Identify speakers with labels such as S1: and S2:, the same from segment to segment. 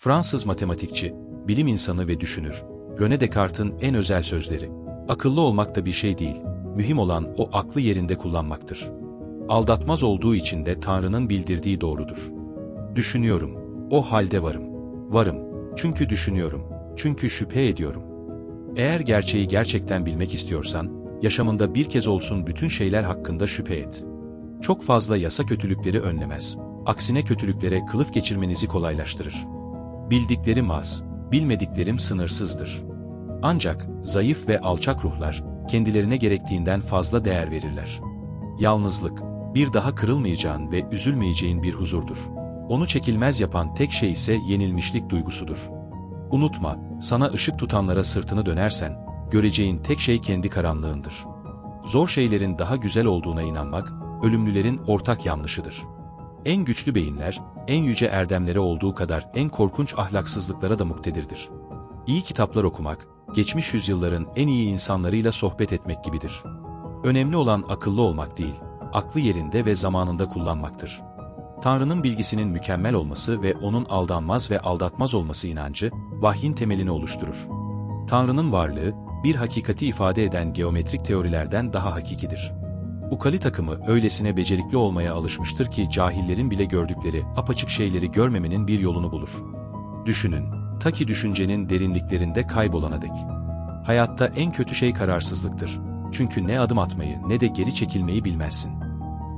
S1: Fransız matematikçi, bilim insanı ve düşünür, René Descartes'in en özel sözleri. Akıllı olmak da bir şey değil, mühim olan o aklı yerinde kullanmaktır. Aldatmaz olduğu için de Tanrı'nın bildirdiği doğrudur. Düşünüyorum, o halde varım. Varım, çünkü düşünüyorum, çünkü şüphe ediyorum. Eğer gerçeği gerçekten bilmek istiyorsan, yaşamında bir kez olsun bütün şeyler hakkında şüphe et. Çok fazla yasa kötülükleri önlemez. Aksine kötülüklere kılıf geçirmenizi kolaylaştırır. Bildiklerim az, bilmediklerim sınırsızdır. Ancak zayıf ve alçak ruhlar kendilerine gerektiğinden fazla değer verirler. Yalnızlık, bir daha kırılmayacağın ve üzülmeyeceğin bir huzurdur. Onu çekilmez yapan tek şey ise yenilmişlik duygusudur. Unutma, sana ışık tutanlara sırtını dönersen, göreceğin tek şey kendi karanlığındır. Zor şeylerin daha güzel olduğuna inanmak, ölümlülerin ortak yanlışıdır. En güçlü beyinler, en yüce erdemlere olduğu kadar en korkunç ahlaksızlıklara da muktedirdir. İyi kitaplar okumak, geçmiş yüzyılların en iyi insanlarıyla sohbet etmek gibidir. Önemli olan akıllı olmak değil, aklı yerinde ve zamanında kullanmaktır. Tanrı'nın bilgisinin mükemmel olması ve onun aldanmaz ve aldatmaz olması inancı, vahyin temelini oluşturur. Tanrı'nın varlığı, bir hakikati ifade eden geometrik teorilerden daha hakikidir. Ukali takımı öylesine becerikli olmaya alışmıştır ki cahillerin bile gördükleri apaçık şeyleri görmemenin bir yolunu bulur. Düşünün, ta ki düşüncenin derinliklerinde kaybolana dek. Hayatta en kötü şey kararsızlıktır. Çünkü ne adım atmayı ne de geri çekilmeyi bilmezsin.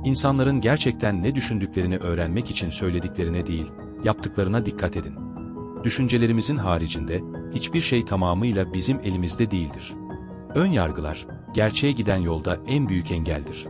S1: İnsanların gerçekten ne düşündüklerini öğrenmek için söylediklerine değil, yaptıklarına dikkat edin. Düşüncelerimizin haricinde hiçbir şey tamamıyla bizim elimizde değildir. Ön yargılar, gerçeğe giden yolda en büyük engeldir.